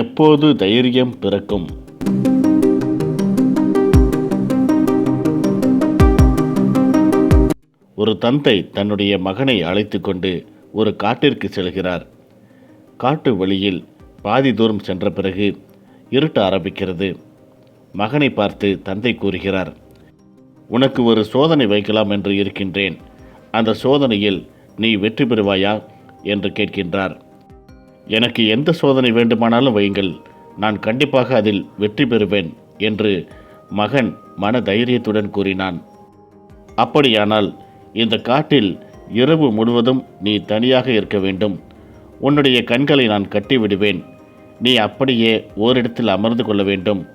எப்போது தைரியம் பிறக்கும்? ஒரு தந்தை தன்னுடைய மகனை அழைத்து கொண்டு ஒரு காட்டிற்கு செல்கிறார். காட்டு வழியில் பாதி தூரம் சென்ற பிறகு இருட்ட ஆரம்பிக்கிறது. மகனை பார்த்து தந்தை கூறுகிறார் உனக்கு ஒரு சோதனை வைக்கலாம் என்று இருக்கின்றேன். அந்த சோதனையில் நீ வெற்றி பெறுவாயா? என்று கேட்கின்றார். எனக்கு எந்த சோதனை வேண்டுமானாலும் வையுங்கள். நான் கண்டிப்பாக அதில் வெற்றி பெறுவேன் என்று மகன் மன தைரியத்துடன் கூறினான். அப்படியானால் இந்த காட்டில் இரவு முழுவதும் நீ தனியாக இருக்க வேண்டும். உன்னுடைய கண்களை நான் கட்டிவிடுவேன். நீ அப்படியே ஓரிடத்தில் அமர்ந்து கொள்ள வேண்டும்.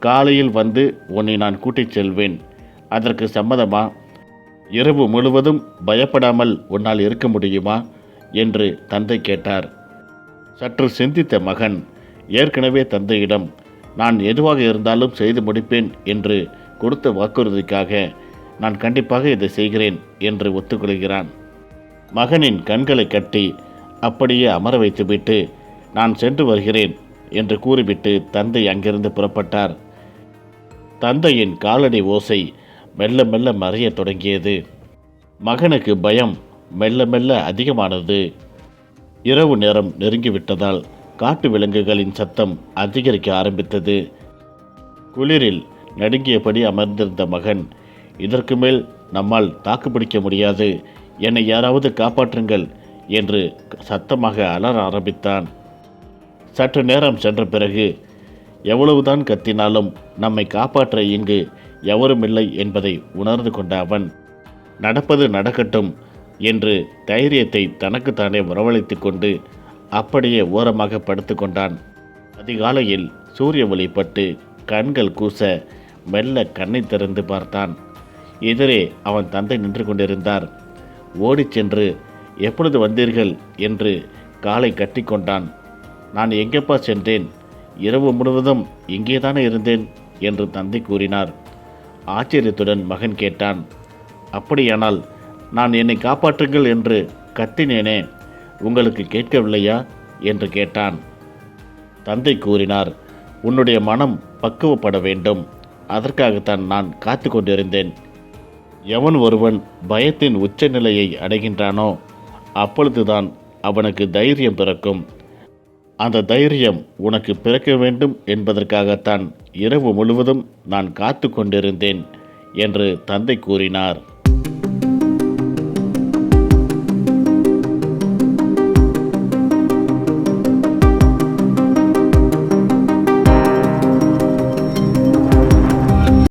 காலையில் வந்து உன்னை நான் கூட்டிச் செல்வேன். அதற்கு சம்மதமா? இரவு முழுவதும் பயப்படாமல் உன்னால் இருக்க முடியுமா? என்று தந்தை கேட்டார். சற்று சிந்தித்த மகன் ஏற்கனவே தந்தையிடம் நான் எதுவாக இருந்தாலும் செய்து முடிப்பேன் என்று கொடுத்த வாக்குறுதிக்காக நான் கண்டிப்பாக இதை செய்கிறேன் என்று ஒத்துக்கொள்கிறான். மகனின் கண்களை கட்டி அப்படியே அமர வைத்துவிட்டு நான் சென்று வருகிறேன் என்று கூறிவிட்டு தந்தை அங்கிருந்து புறப்பட்டார். தந்தையின் காலடி ஓசை மெல்ல மெல்ல மறைய தொடங்கியது. மகனுக்கு பயம் மெல்ல மெல்ல அதிகமானது. இரவு நேரம் நெருங்கிவிட்டதால் காட்டு விலங்குகளின் சத்தம் அதிகரிக்க ஆரம்பித்தது. குளிரில் நடுங்கியபடி அமர்ந்திருந்த மகன் இதற்கு மேல் நம்மால் தாக்குப்பிடிக்க முடியாது. என்னை யாராவது காப்பாற்றுங்கள் என்று சத்தமாக அலற ஆரம்பித்தான். சற்று நேரம் சென்ற பிறகு எவ்வளவுதான் கத்தினாலும் நம்மை காப்பாற்ற இங்கு எவருமில்லை என்பதை உணர்ந்து கொண்ட அவன் நடப்பது நடக்கட்டும். என்று தைரியத்தை தனக்குத்தானே வரவழைத்து கொண்டு அப்படியே ஓரமாக படுத்து கொண்டான். அதிகாலையில் சூரிய ஒளிப்பட்டு கண்கள் கூச மெல்ல கண்ணை திறந்து பார்த்தான். எதிரே அவன் தந்தை நின்று கொண்டிருந்தார். ஓடிச் சென்று எப்பொழுது வந்தீர்கள்? என்று காலை கட்டிக்கொண்டான் நான் எங்கேப்பா சென்றேன்? இரவு முழுவதும் இங்கேதானே இருந்தேன்? என்று தந்தை கூறினார். ஆச்சரியத்துடன் மகன் கேட்டான். அப்படியானால் நான் என்னை காப்பாற்றுங்கள் என்று கத்தினேனே உங்களுக்கு கேட்கவில்லையா? என்று கேட்டான். தந்தை கூறினார் உன்னுடைய மனம் பக்குவப்பட வேண்டும். அதற்காகத்தான் நான் காத்து கொண்டிருந்தேன். எவன் ஒருவன் பயத்தின் உச்சநிலையை அடைகின்றானோ அப்பொழுதுதான் அவனுக்கு தைரியம் பிறக்கும். அந்த தைரியம் உனக்கு பிறக்க வேண்டும் என்பதற்காகத்தான் இரவு முழுவதும் நான் காத்து கொண்டிருந்தேன் என்று தந்தை கூறினார்.